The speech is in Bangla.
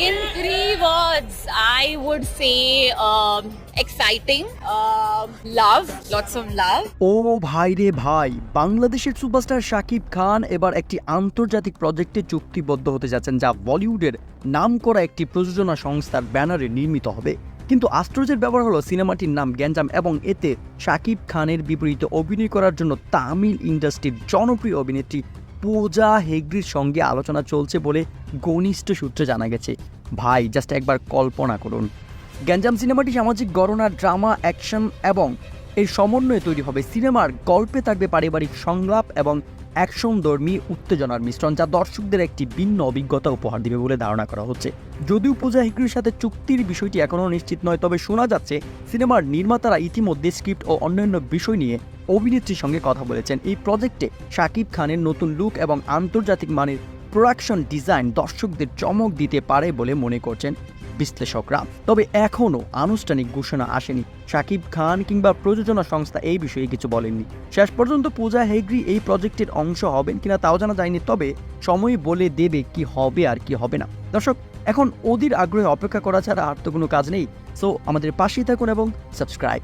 In three words, I would say um, exciting, um love, lots of love. ও ভাই রে ভাই বাংলাদেশের সুপারস্টার শাকিব খান এবার একটি আন্তর্জাতিক প্রজেক্টে চুক্তিবদ্ধ হতে যাচ্ছেন যা বলিউডের নামকরা একটি প্রযোজনা সংস্থার ব্যানারে নির্মিত হবে কিন্তু আশ্চর্যের ব্যাপার হলো সিনেমাটির নাম গ্যাঞ্জাম এবং এতে শাকিব খানের বিপরীতে অভিনয় করার জন্য তামিল ইন্ডাস্ট্রির জনপ্রিয় অভিনেত্রী পূজা হেগড়ির সঙ্গে আলোচনা চলছে বলে ঘনিষ্ঠ সূত্রে জানা গেছে। ভাই জাস্ট একবার কল্পনা করুন। গ্যাঞ্জাম সিনেমাটি সামাজিক গণনা ড্রামা, অ্যাকশন এবং এর সমন্বয়ে তৈরি হবে সিনেমার গল্পে থাকবে পারিবারিক সংলাপ এবং অ্যাকশনধর্মী উত্তেজনার মিশ্রণ, যা দর্শকদের একটি ভিন্ন অভিজ্ঞতা উপহার দিবে বলে ধারণা করা হচ্ছে। যদিও পূজা হিগড়ির সাথে চুক্তির বিষয়টি এখনও নিশ্চিত নয়, তবে শোনা যাচ্ছে সিনেমার নির্মাতারা ইতিমধ্যে স্ক্রিপ্ট ও অন্যান্য বিষয় নিয়ে অভিনেত্রীর সঙ্গে কথা বলেছেন। এই প্রজেক্টে শাকিব খানের নতুন লুক এবং আন্তর্জাতিক মানের প্রোডাকশন ডিজাইন দর্শকদের চমক দিতে পারে বলে মনে করছেন বিশ্লেষকরা। তবে এখনও আনুষ্ঠানিক ঘোষণা আসেনি। শাকিব খান কিংবা প্রযোজনা সংস্থা এই বিষয়ে কিছু বলেননি। শেষ পর্যন্ত পূজা হেগড়ি এই প্রজেক্টের অংশ হবেন কিনা তাও জানা যায়নি, তবে সময় বলে দেবে কি হবে আর কি হবে না। দর্শক, এখন ওদের আগ্রহে অপেক্ষা করা ছাড়া আর তো কোনো কাজ নেই। সো আমাদের পাশেই থাকুন এবং সাবস্ক্রাইব